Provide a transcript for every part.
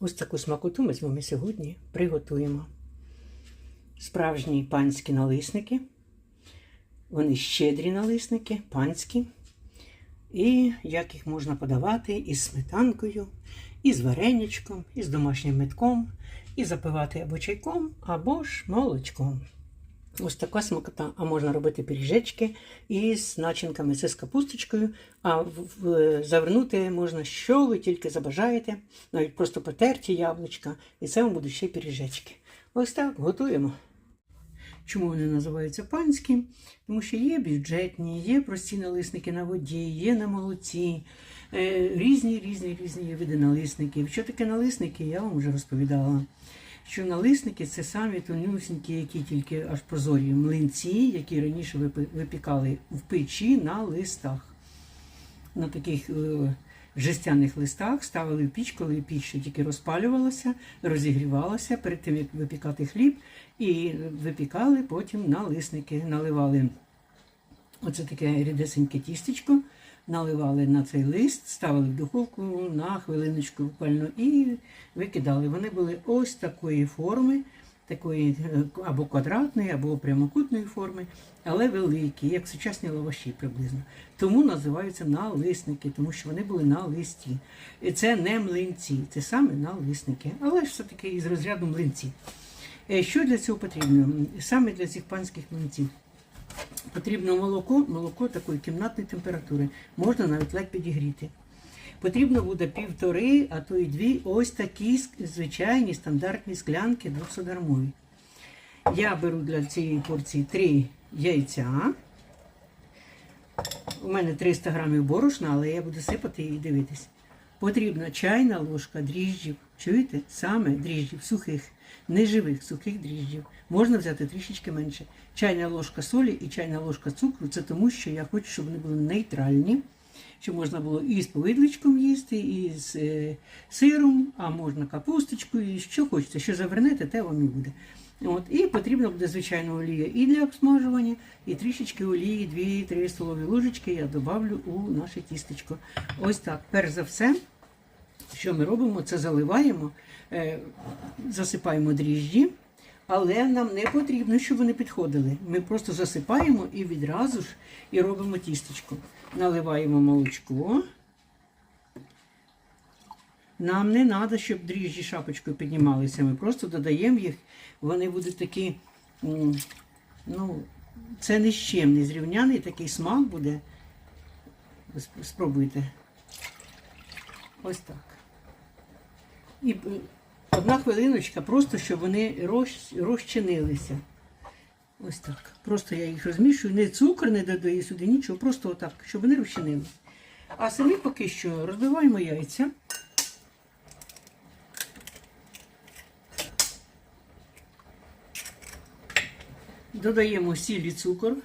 Ось таку смакоту ми з вами сьогодні приготуємо. Справжні панські налисники. Вони щедрі налисники, панські. І як їх можна подавати із сметанкою, і з вареничком, і з домашнім метком, і запивати або чайком, або ж молочком. Ось така смакота. А можна робити пиріжечки із начинками. Це з капусточкою. А завернути можна, що ви тільки забажаєте, навіть просто потерті яблучка. І це вам будуть ще пиріжечки. Ось так готуємо. Чому вони називаються панські? Тому що є бюджетні, є прості налисники на воді, є на молоці, е, різні, різні, різні види налисників. Що таке налисники, я вам вже розповідала. Що налисники це самі тонюсінькі, які тільки аж прозорі млинці, які раніше випікали в печі на листах. На таких е, жестяних листах ставили в піч, коли піч ще тільки розпалювалася, розігрівалася перед тим, як випікати хліб, і випікали потім налисники, наливали оце таке рідесеньке тістечко, наливали на цей лист, ставили в духовку на хвилиночку буквально і викидали. Вони були ось такої форми, такої е, або квадратної, або прямокутної форми, але великі, як сучасні лаваші приблизно. Тому називаються налисники, тому що вони були на листі. І це не млинці, це саме налисники, але ж все-таки із розряду млинці. Е, Що для цього потрібно? Саме для цих панських млинців. Потрібно молоко, молоко такої кімнатної температури, можна навіть ледь підігріти. Потрібно буде півтори, а то й дві ось такі звичайні стандартні склянки 200-грамові. Я беру для цієї порції три яйця. У мене 300 грамів борошна, але я буду сипати і дивитись. Потрібна чайна ложка дріжджів. Чуєте? Саме дріжджів сухих, неживих сухих дріжджів. Можна взяти трішечки менше. Чайна ложка солі і чайна ложка цукру. Це тому, що я хочу, щоб вони були нейтральні. Щоб можна було і з повидличком їсти, і з е, сиром, а можна капусточкою, і що хочете, що завернете, те вам і буде. От, і потрібна буде звичайна олія і для обсмажування, і трішечки олії, 2-3 столові ложечки я добавлю у наше тістечко. Ось так. Перш за все, що ми робимо, це заливаємо, засипаємо дріжджі, але нам не потрібно, щоб вони підходили. Ми просто засипаємо і відразу ж і робимо тістечко. Наливаємо молочко. Нам не треба, щоб дріжджі шапочкою піднімалися. Ми просто додаємо їх, вони будуть такі, ну, це ні з чим, не зрівняний такий смак буде. Спробуйте. Ось так. І е, одна хвилиночка, просто щоб вони розч- розчинилися. Ось так. Просто я їх розмішую, не цукор не додаю сюди, нічого, просто отак, щоб вони розчинилися. А самі поки що розбиваємо яйця. Додаємо сіль і цукор.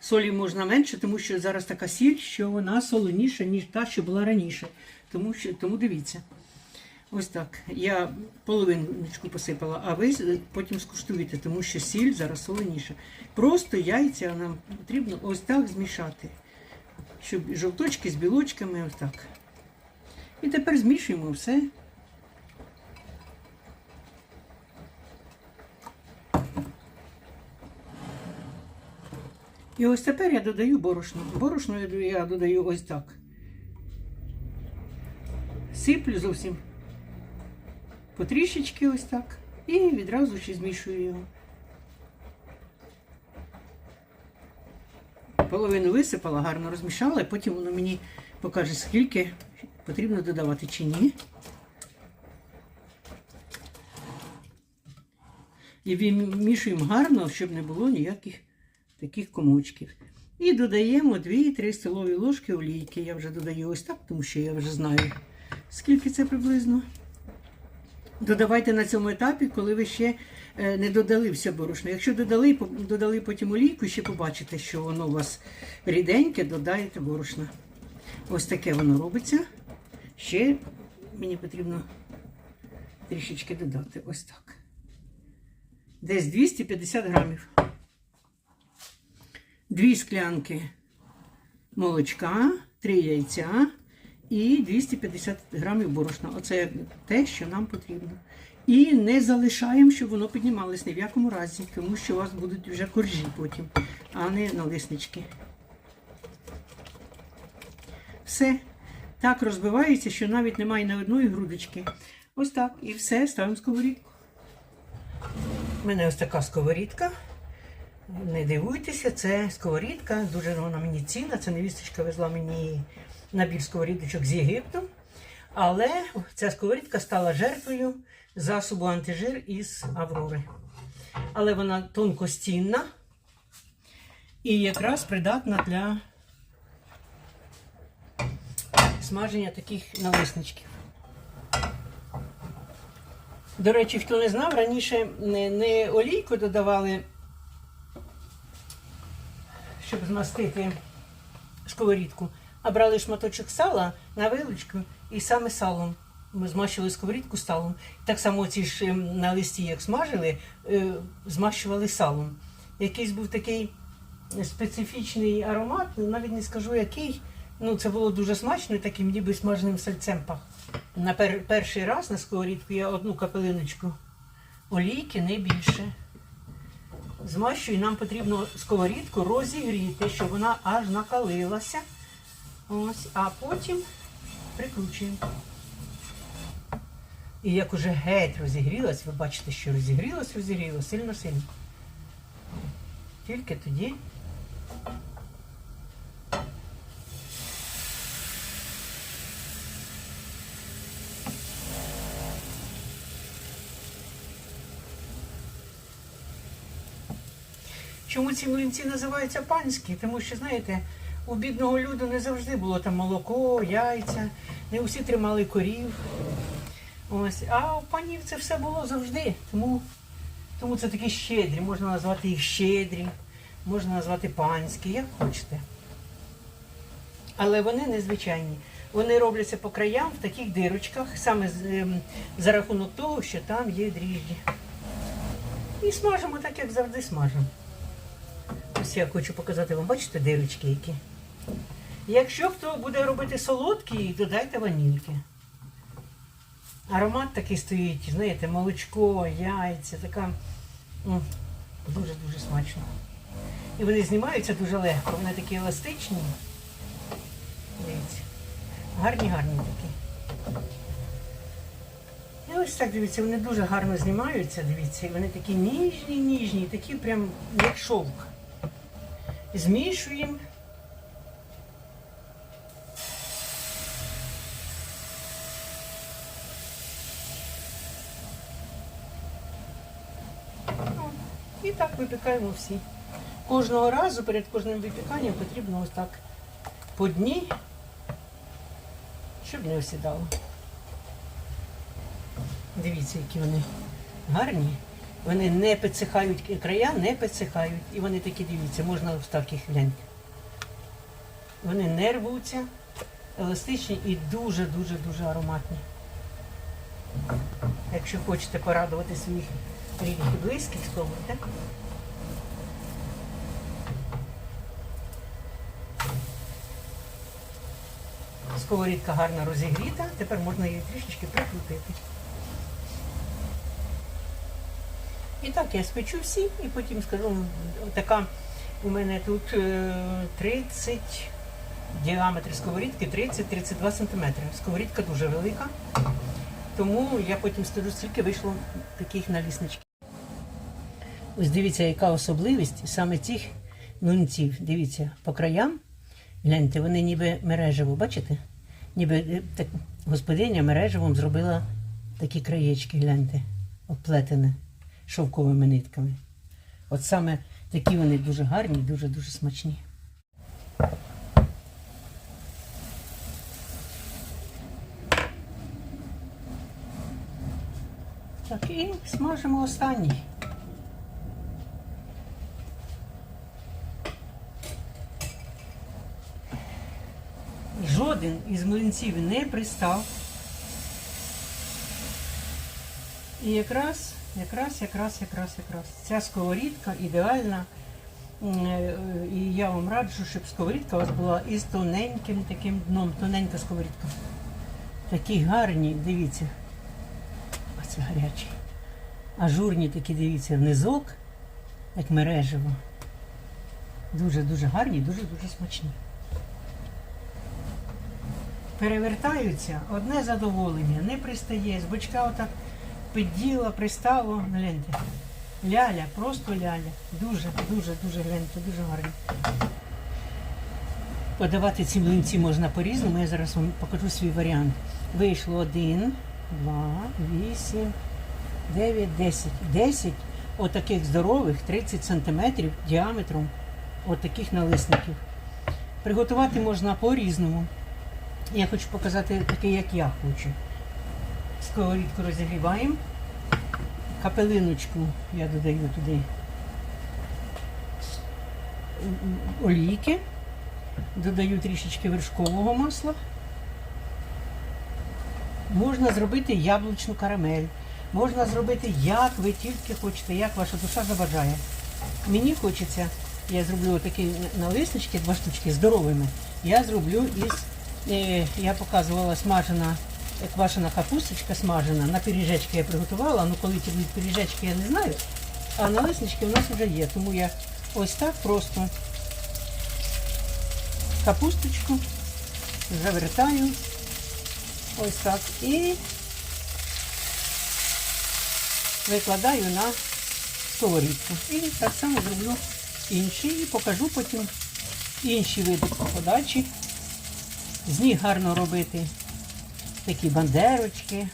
Солі можна менше, тому що зараз така сіль, що вона солоніша, ніж та, що була раніше. Тому, що, тому дивіться. Ось так. Я половиночку посипала, а ви потім скуштуєте, тому що сіль зараз солоніша. Просто яйця нам потрібно ось так змішати. Щоб жовточки з білочками, ось так. І тепер змішуємо все. І ось тепер я додаю борошно. Борошно я додаю ось так. Сиплю зовсім потрішечки ось так. І відразу ще змішую його. Половину висипала, гарно розмішала, і потім воно мені покаже, скільки потрібно додавати чи ні. І вимішуємо гарно, щоб не було ніяких таких комочків. І додаємо 2-3 столові ложки олійки. Я вже додаю ось так, тому що я вже знаю, скільки це приблизно. Додавайте на цьому етапі, коли ви ще е, не додали все борошно. Якщо додали, додали потім олійку, ще побачите, що воно у вас ріденьке, додаєте борошна. Ось таке воно робиться. Ще мені потрібно трішечки додати. Ось так. Десь 250 грамів. Дві склянки молочка, три яйця і 250 грамів борошна. Оце те, що нам потрібно. І не залишаємо, щоб воно піднімалось ні в якому разі, тому що у вас будуть вже коржі потім, а не налиснички. Все. Так розбивається, що навіть немає ні одної грудочки. Ось так. І все, ставимо сковорідку. У мене ось така сковорідка. Не дивуйтеся, це сковорідка, дуже вона мені цінна. Це невісточка везла мені набір сковорідочок з Єгипту. Але ця сковорідка стала жертвою засобу антижир із Аврори. Але вона тонкостінна і якраз придатна для смаження таких налисничків. До речі, хто не знав, раніше не олійку додавали, щоб змастити сковорідку, а брали шматочок сала на вилочку і саме салом. Ми змащували сковорідку салом. Так само ці ж ем, на листі, як смажили, е, змащували салом. Якийсь був такий специфічний аромат, навіть не скажу який. Ну, це було дуже смачно, таким ніби смаженим сальцем пах. На пер- перший раз на сковорідку я одну капелиночку олійки, не більше. Змащую, нам потрібно сковорідку розігріти, щоб вона аж накалилася. Ось, а потім прикручуємо. І як уже геть розігрілась, ви бачите, що розігрілась, розігрілась сильно-сильно. Тільки тоді Чому ці млинці називаються панські? Тому що, знаєте, у бідного люду не завжди було там молоко, яйця, не усі тримали корів. Ось. А у панів це все було завжди. Тому, тому це такі щедрі. Можна назвати їх щедрі, можна назвати панські, як хочете. Але вони незвичайні. Вони робляться по краям в таких дирочках, саме ем, за рахунок того, що там є дріжджі. І смажимо так, як завжди смажимо. Ось я хочу показати вам, бачите, дирочки які. Якщо хто буде робити солодкі, додайте ванільки. Аромат такий стоїть, знаєте, молочко, яйця, така дуже-дуже смачно. І вони знімаються дуже легко, вони такі еластичні. Дивіться. Гарні, гарні такі. І ось так дивіться, вони дуже гарно знімаються, дивіться, і вони такі ніжні, ніжні, такі прям як шовк. Змішуємо. І так випікаємо всі. Кожного разу перед кожним випіканням потрібно ось так по дні, щоб не осідало. Дивіться, які вони гарні. Вони не підсихають, края не підсихають. І вони такі, дивіться, можна так їх гляньте. Вони не рвуться, еластичні і дуже-дуже-дуже ароматні. Якщо хочете порадувати своїх рідних і близьких, спробуйте. Сковорідка гарно розігріта, тепер можна її трішечки прикрутити. І так я спечу всі, і потім скажу, така у мене тут е, 30 діаметр сковорідки 30-32 см. Сковорідка дуже велика, тому я потім скажу, скільки вийшло таких налісничків. Ось дивіться, яка особливість саме цих млинців. Дивіться, по краям, гляньте, вони ніби мережево, бачите? Ніби е, так, господиня мережевом зробила такі краєчки, гляньте, оплетене шовковими нитками. От саме такі вони дуже гарні, дуже-дуже смачні. Так, і смажимо останній. Жоден із млинців не пристав. І якраз, якраз, якраз, якраз, якраз. Ця сковорідка ідеальна е, І я вам раджу, щоб сковорідка у вас була із тоненьким таким дном, тоненька сковорідка. Такі гарні, дивіться. Оце гарячі. Ажурні такі, дивіться, низок, як мережево. Дуже-дуже гарні, дуже-дуже смачні. Перевертаються, одне задоволення, не пристає. З бочка отак підділа, пристало. Гляньте. Ляля, просто ляля. Дуже, дуже, дуже гляньте, дуже гарно. Подавати ці млинці можна по-різному. Я зараз вам покажу свій варіант. Вийшло один, два, вісім, дев'ять, десять. Десять отаких здорових 30 сантиметрів діаметром отаких налисників. Приготувати можна по-різному. Я хочу показати такий, як я хочу. Сковорідку розігріваємо. Капелиночку я додаю туди олійки, додаю трішечки вершкового масла. Можна зробити яблучну карамель. Можна зробити, як ви тільки хочете, як ваша душа забажає. Мені хочеться, я зроблю такі налиснички, два штучки здоровими. Я зроблю із, я показувала смажена, квашена капусточка смажена. На пиріжечки я приготувала, ну коли ті будуть пиріжечки, я не знаю. А налиснички у нас вже є. Тому я ось так просто капусточку завертаю. Ось так. І викладаю на сковорідку. І так само зроблю інші. І покажу потім інші види подачі. З них гарно робити такі бандерочки.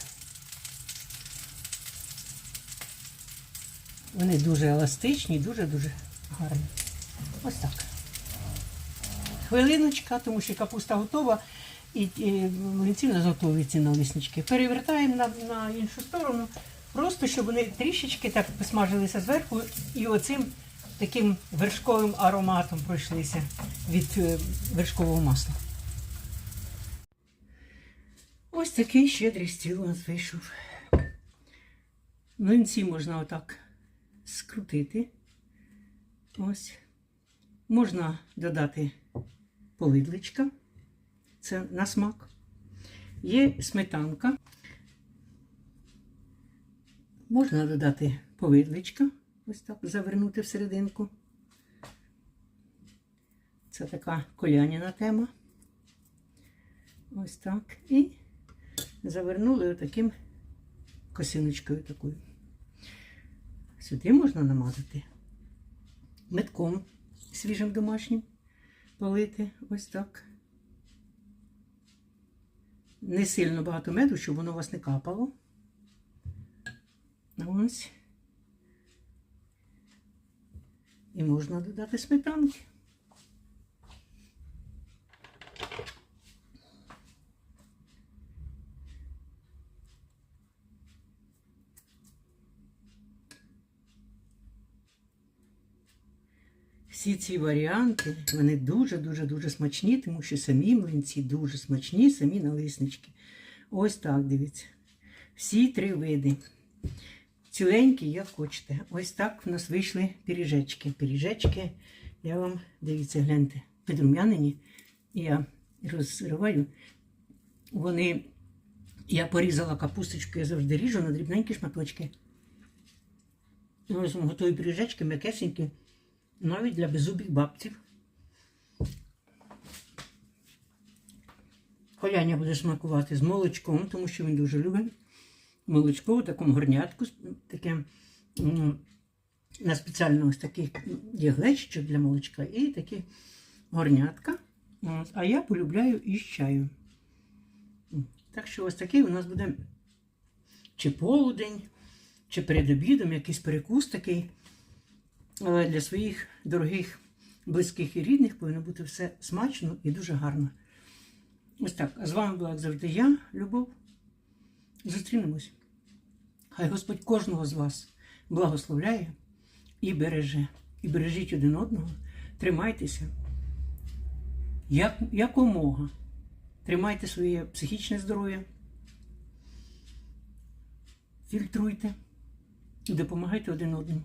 Вони дуже еластичні, дуже-дуже гарні. Ось так. Хвилиночка, тому що капуста готова і, млинці не готові ці налиснички. Перевертаємо на, на іншу сторону, просто щоб вони трішечки так посмажилися зверху і оцим таким вершковим ароматом пройшлися від е, вершкового масла. Ось такий щедрий стіл у нас вийшов. Млинці можна отак скрутити. Ось. Можна додати повидличка. Це на смак. Є сметанка. Можна додати повидличка. Ось так завернути всерединку. Це така коляніна тема. Ось так. І завернули отаким косиночкою такою. Сюди можна намазати метком свіжим домашнім, полити ось так. Не сильно багато меду, щоб воно у вас не капало. Ось. І можна додати сметанки. Всі ці варіанти, вони дуже-дуже-дуже смачні, тому що самі млинці дуже смачні, самі налиснички. Ось так, дивіться. Всі три види. Ціленькі, як хочете. Ось так в нас вийшли пиріжечки. Пиріжечки, я вам, дивіться, гляньте, підрум'янені. Я розриваю. Вони, я порізала капусточку, я завжди ріжу на дрібненькі шматочки. Ось готові пиріжечки, м'якесенькі. Навіть для беззубих бабців. Коляня буде смакувати з молочком, тому що він дуже любить. Молочко в такому горнятку, таке на спеціально ось таких є глечичок для молочка і такі горнятка. А я полюбляю із чаю. Так що ось такий у нас буде чи полудень, чи перед обідом якийсь перекус такий. Але для своїх дорогих, близьких і рідних повинно бути все смачно і дуже гарно. Ось так. А з вами була як завжди я, Любов. Зустрінемось. Хай Господь кожного з вас благословляє і береже. І бережіть один одного. Тримайтеся як, якомога. Тримайте своє психічне здоров'я. Фільтруйте і допомагайте один одному.